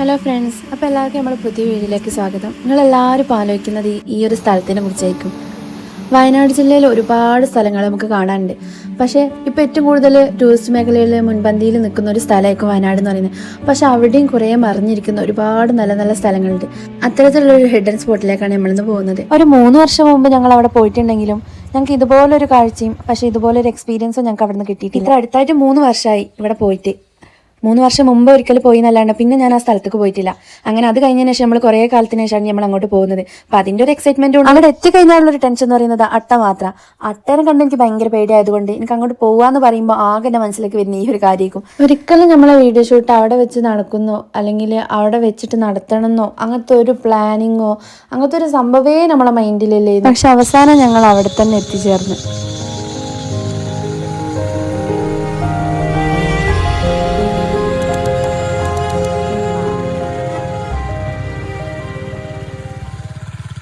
Hello friends അപ്പോൾ എല്ലാവർക്കും നമ്മുടെ പുതിയ വീഡിയോയിലേക്ക് സ്വാഗതം. നിങ്ങളെല്ലാവരും ഇപ്പോൾ ആലോചിക്കുന്നത് ഈ- ഒരു സ്ഥലത്തിനെ കുറിച്ചായിരിക്കും. വയനാട് ജില്ലയിൽ ഒരുപാട് സ്ഥലങ്ങൾ നമുക്ക് കാണാനുണ്ട്. പക്ഷേ ഇപ്പോൾ ഏറ്റവും കൂടുതൽ ടൂറിസ്റ്റ് മേഖലയിൽ മുൻപന്തിയിൽ നിൽക്കുന്ന ഒരു സ്ഥലമായിരിക്കും വയനാട് എന്ന് പറയുന്നത്. പക്ഷേ അവിടെയും കുറേ മറിഞ്ഞിരിക്കുന്ന ഒരുപാട് നല്ല നല്ല സ്ഥലങ്ങളുണ്ട്. അത്തരത്തിലുള്ള ഒരു ഹിഡൻ സ്പോട്ടിലേക്കാണ് നമ്മളിന്ന് പോകുന്നത്. ഒരു മൂന്ന് വർഷം മുമ്പ് ഞങ്ങൾ അവിടെ പോയിട്ടുണ്ടെങ്കിലും ഞങ്ങൾക്ക് ഇതുപോലൊരു കാഴ്ചയും പക്ഷേ ഇതുപോലൊരു എക്സ്പീരിയൻസും ഞങ്ങൾക്ക് അവിടെ നിന്ന് കിട്ടിയിട്ടില്ല അടുത്തായിട്ട് മൂന്ന് വർഷമായി ഇവിടെ പോയിട്ട്. മൂന്ന് വർഷം മുമ്പ് ഒരിക്കൽ പോയി എന്നല്ലാണ്ട് പിന്നെ ഞാൻ ആ സ്ഥലത്തേക്ക് പോയിട്ടില്ല. അങ്ങനെ അത് കഴിഞ്ഞതിന് ശേഷം നമ്മൾ കുറേ കാലത്തിന് ശേഷമാണ് നമ്മൾ അങ്ങോട്ട് പോകുന്നത്. അപ്പം അതിന്റെ ഒരു എക്സൈറ്റ്മെന്റ് ഉണ്ട്. അവിടെ എത്തിക്കഴിഞ്ഞാലുള്ള ഒരു ടെൻഷൻ എന്ന് പറയുന്നത് അട്ട മാത്രം. അട്ടേനെ കണ്ട് എനിക്ക് ഭയങ്കര പേടിയായതുകൊണ്ട് എനിക്ക് അങ്ങോട്ട് പോകാന്ന് പറയുമ്പോൾ ആകെ എന്റെ മനസ്സിലേക്ക് വരുന്ന ഈ ഒരു കാര്യമായിരിക്കും. ഒരിക്കലും നമ്മളെ വീഡിയോ ഷൂട്ട് അവിടെ വെച്ച് നടക്കുന്നോ അല്ലെങ്കിൽ അവിടെ വെച്ചിട്ട് നടത്തണമെന്നോ അങ്ങനത്തെ ഒരു പ്ലാനിങ്ങോ അങ്ങനത്തെ ഒരു സംഭവമേ നമ്മളെ മൈൻഡിലല്ലേ പക്ഷെ അവസാനം ഞങ്ങൾ അവിടെ തന്നെ എത്തിച്ചേർന്നു.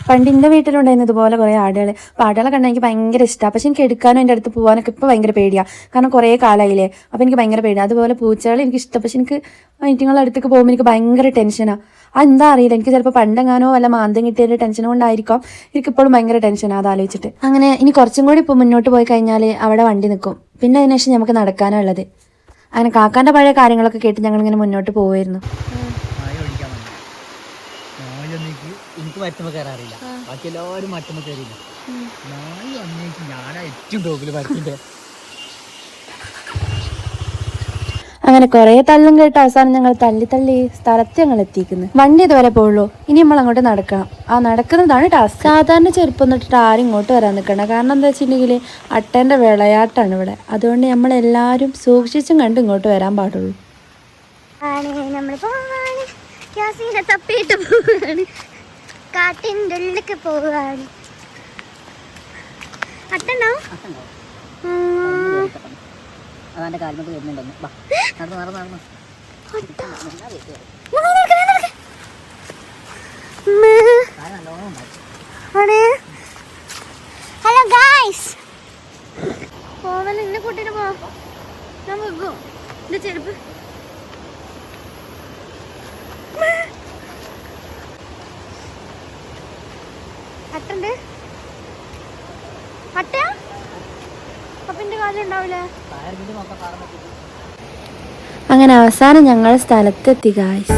പണ്ട് എന്റെ വീട്ടിലുണ്ടായിരുന്നു ഇതുപോലെ കുറേ ആടുകൾ അപ്പോൾ ആടുകളെ കണ്ടാൽ എനിക്ക് ഭയങ്കര ഇഷ്ടമാണ് പക്ഷെ എനിക്ക് എടുക്കാനും എന്റെ അടുത്ത് പോകാനൊക്കെ ഇപ്പോൾ ഭയങ്കര പേടിയാണ് കാരണം കുറേ കാലമായില്ലേ അപ്പോൾ എനിക്ക് ഭയങ്കര പേടിയാണ് അതുപോലെ പൂച്ചകളെ എനിക്ക് ഇഷ്ടം. പക്ഷെ എനിക്ക് മീറ്റിങ്ങളുടെ അടുത്തേക്ക് പോകുമ്പോൾ എനിക്ക് ഭയങ്കര ടെൻഷനാണ് എന്താ അറിയില്ല. എനിക്ക് ചിലപ്പോൾ പണ്ടെങ്ങാനോ വല്ല മാന്തം കിട്ടിയതിന്റെ ടെൻഷൻ എനിക്ക് എനിക്കിപ്പോഴും ഭയങ്കര ടെൻഷനാണ് അത് ആലോചിച്ചിട്ട്. അങ്ങനെ ഇനി കുറച്ചും കൂടി ഇപ്പോൾ മുന്നോട്ട് പോയി കഴിഞ്ഞാൽ അവിടെ വണ്ടി നിൽക്കും പിന്നെ അതിനുശേഷം നമുക്ക് നടക്കാനുള്ളത് അങ്ങനെ കാക്കാന്റെ പഴയ കാര്യങ്ങളൊക്കെ കേട്ട് ഞങ്ങളിങ്ങനെ മുന്നോട്ട് പോവുമായിരുന്നു എനിക്ക് മറ്റുമ്പോ കയറാറില്ല ബാക്കി എല്ലാവരും മറ്റുമ്പോ കയറിയില്ല നായി വന്നേക്ക് ഞാനാ ഏറ്റവും ടോപ്പിൽ പരത്തിന്റെ അങ്ങനെ കുറെ തള്ളും കേട്ട് അവസാനം ഞങ്ങൾ തള്ളി തള്ളി സ്ഥലത്ത് ഞങ്ങൾ എത്തിക്കുന്നു വണ്ടി ഇതുവരെ പോകുള്ളൂ ഇനി നമ്മൾ അങ്ങോട്ട് നടക്കണം. ആ നടക്കുന്നതാണ് ടാസ്ക്. സാധാരണ ചെരുപ്പം തൊട്ടിട്ട് ആരും ഇങ്ങോട്ട് വരാൻ നിൽക്കണം കാരണം എന്താ വെച്ചിട്ടുണ്ടെങ്കിൽ അട്ടേന്റെ വിളയാട്ടാണ് ഇവിടെ. അതുകൊണ്ട് നമ്മൾ എല്ലാവരും സൂക്ഷിച്ചും കണ്ട് ഇങ്ങോട്ട് വരാൻ പാടുള്ളൂ. തപ്പിയിട്ട് പോവാണ്. കാട്ടിന്റെ ഉള്ളിലേക്ക് പോവാണ്. അട്ടുണ്ടോ അതാന്റെ കാൽമത്ത് വരുന്നുണ്ടെന്ന്. നടന്ന് നടന്ന് നടന്ന്. Hello guys. പോവൽ ഇന്നെ കൂട്ടിട്ട് പോ. ഞാൻ വെക്കും എന്റെ ചെരുപ്പ്. അട്ടുണ്ട്. അട്ട പപ്പിന്റെ എന്റെ കാലം ഉണ്ടാവില്ലേ ടയർ വീട് നോക്കാൻ പാടാൻ പറ്റില്ല. അങ്ങനെ അവസാനം ഞങ്ങൾ സ്ഥലത്തെത്തി ഗായ്സ്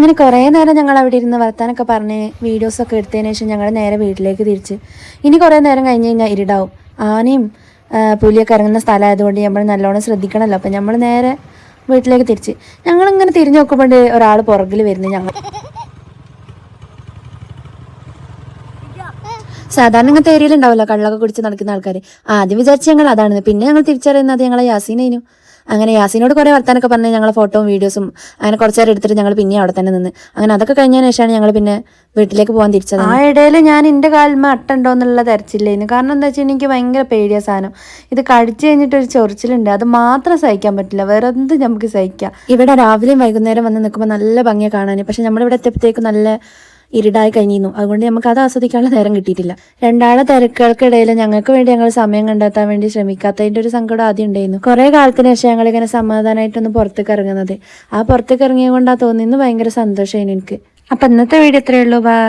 അങ്ങനെ കുറേ നേരം ഞങ്ങൾ അവിടെ ഇരുന്ന് വർത്താനൊക്കെ പറഞ്ഞ് വീഡിയോസൊക്കെ എടുത്തതിന് ശേഷം ഞങ്ങൾ നേരെ വീട്ടിലേക്ക് തിരിച്ച്. ഇനി കുറേ നേരം കഴിഞ്ഞ് കഴിഞ്ഞാൽ ഇരുടാവും. ആനയും പുലിയൊക്കെ ഇറങ്ങുന്ന സ്ഥലമായതുകൊണ്ട് നമ്മൾ നല്ലോണം ശ്രദ്ധിക്കണമല്ലോ അപ്പം നമ്മൾ നേരെ വീട്ടിലേക്ക് തിരിച്ച്. ഞങ്ങളിങ്ങനെ തിരിഞ്ഞു നോക്കുമ്പോൾ ഒരാൾ പുറകിൽ വരുന്നു ഞങ്ങൾ. സാധാരണ ഇങ്ങനത്തെ ഏരിയയിൽ ഉണ്ടാവില്ല കള്ളൊക്കെ കുടിച്ച് നടക്കുന്ന ആൾക്കാർ ആദ്യം വിചാരിച്ച് ഞങ്ങൾ അതാണ് പിന്നെ ഞങ്ങൾ തിരിച്ചറിയുന്നത് ഞങ്ങളെ യാസീനേനു. അങ്ങനെ യാസിനോട് കുറേ വർത്താനൊക്കെ പറഞ്ഞ് ഞങ്ങളെ ഫോട്ടോയും വീഡിയോസും അങ്ങനെ കുറച്ച് നേരം എടുത്തിട്ട് ഞങ്ങൾ പിന്നെ അവിടെ തന്നെ നിന്ന്. അങ്ങനെ അതൊക്കെ കഴിഞ്ഞതിന് ശേഷമാണ് ഞങ്ങൾ പിന്നെ വീട്ടിലേക്ക് പോകാൻ തിരിച്ചത്. ആ ഇടയിൽ ഞാൻ എന്റെ കാലിമ അട്ടുണ്ടോ എന്നുള്ള തരച്ചില്ലായിരുന്നു കാരണം എന്താ വെച്ചാൽ എനിക്ക് ഭയങ്കര പേടിയ സാധനം. ഇത് കടിച്ചു കഴിഞ്ഞിട്ട് ഒരു ചൊറിച്ചിലുണ്ട്. അത് മാത്രം സഹിക്കാൻ പറ്റില്ല. വേറെ എന്ത് നമുക്ക് സഹിക്കാം. ഇവിടെ രാവിലെയും വൈകുന്നേരം വന്ന് നിൽക്കുമ്പോൾ നല്ല ഭംഗിയാണ് കാണാൻ പക്ഷെ നമ്മളിവിടെ എത്തിയപ്പോഴത്തേക്കും നല്ല ഇരുടായി കഴിഞ്ഞിരുന്നു. അതുകൊണ്ട് നമുക്ക് അത് ആസ്വദിക്കാനുള്ള നേരം കിട്ടിയിട്ടില്ല. രണ്ടാളെ തിരക്കുകൾക്കിടയിൽ ഞങ്ങൾക്ക് വേണ്ടി ഞങ്ങൾ സമയം കണ്ടെത്താൻ വേണ്ടി ശ്രമിക്കാത്തതിന്റെ ഒരു സങ്കടം ആദ്യം ഉണ്ടായിരുന്നു. കുറെ കാലത്തിന് ശേഷം ഞങ്ങൾ ഇങ്ങനെ സമാധാനമായിട്ടൊന്ന് പുറത്തേക്ക് ഇറങ്ങുന്നത്. ആ പുറത്തേക്ക് ഇറങ്ങിയത് കൊണ്ടാ തോന്നിന്ന് ഭയങ്കര സന്തോഷമായിരുന്നു എനിക്ക്. അപ്പൊ ഇന്നത്തെ വീഡിയോ ഇത്രയേ ഉള്ളൂ. ബൈ